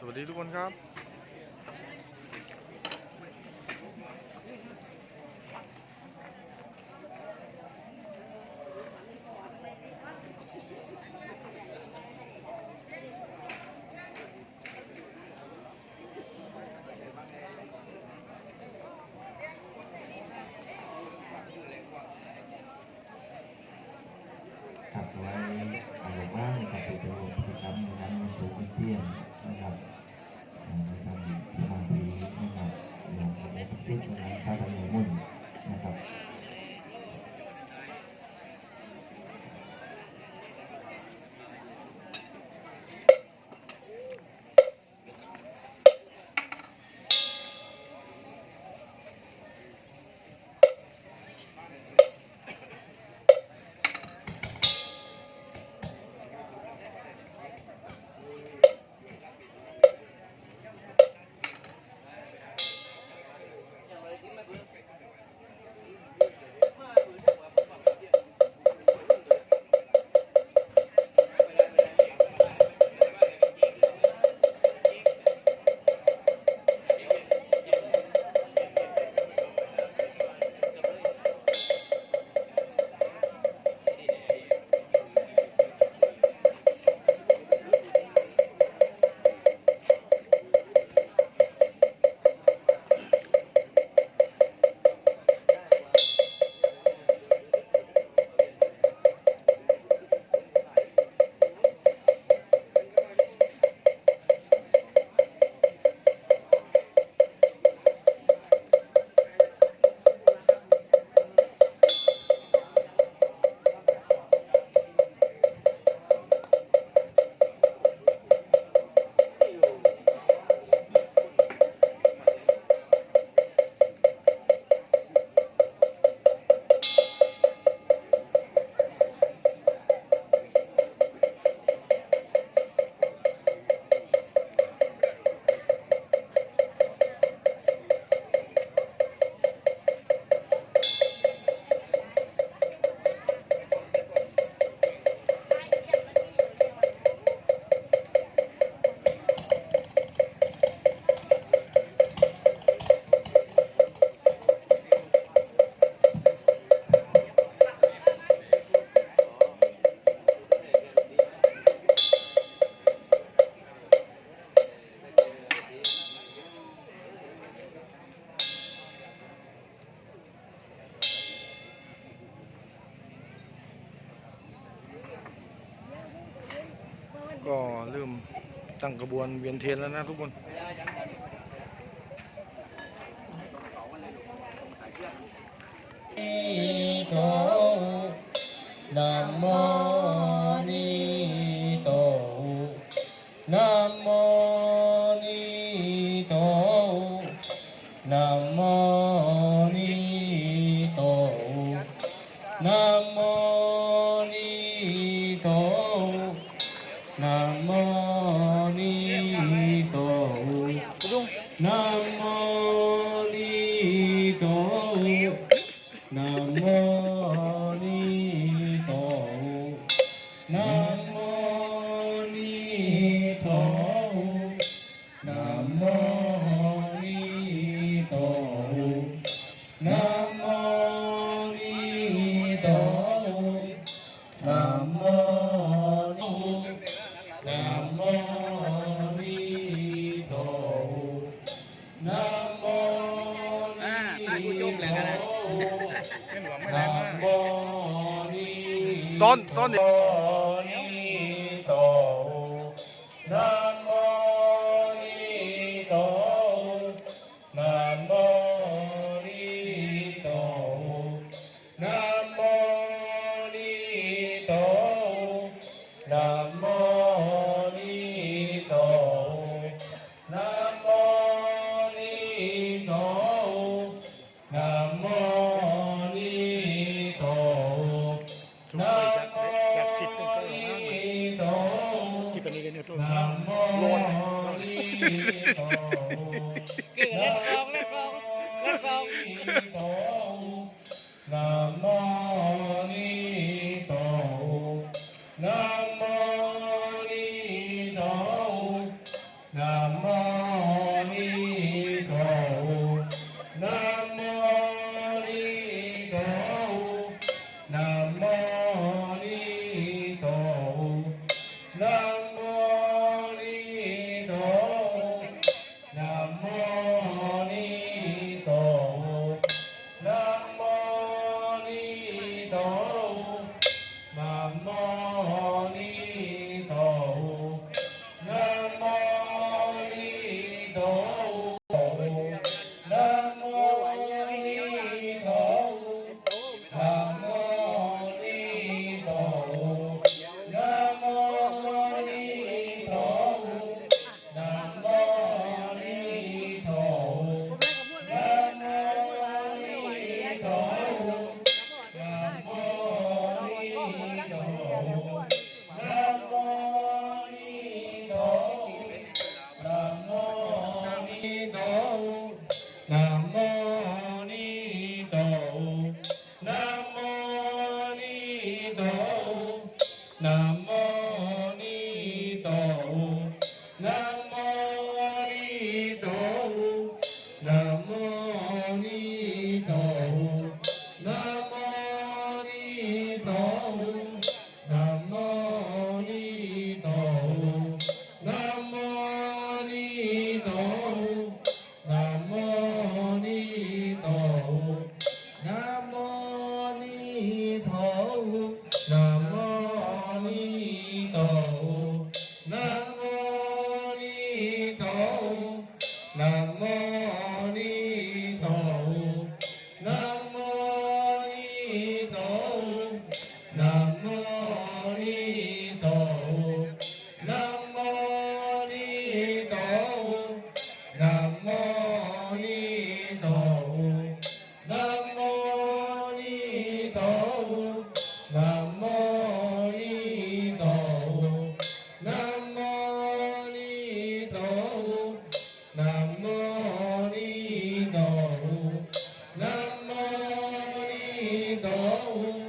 สวัสดีทุกคนครับ ก็เริ่มตั้งกระบวนเวียนเทียนแล้วนะทุกคนนะโมนีโตนะโมนีโตนะโมนีโตนะ Sadi Dora. ผู้ชมแล้วนนะ ต้นต้น นะโมนิโตนะโมนิโตนะโมนิโตนะโมนิโตนะโม Yeah. دعوهم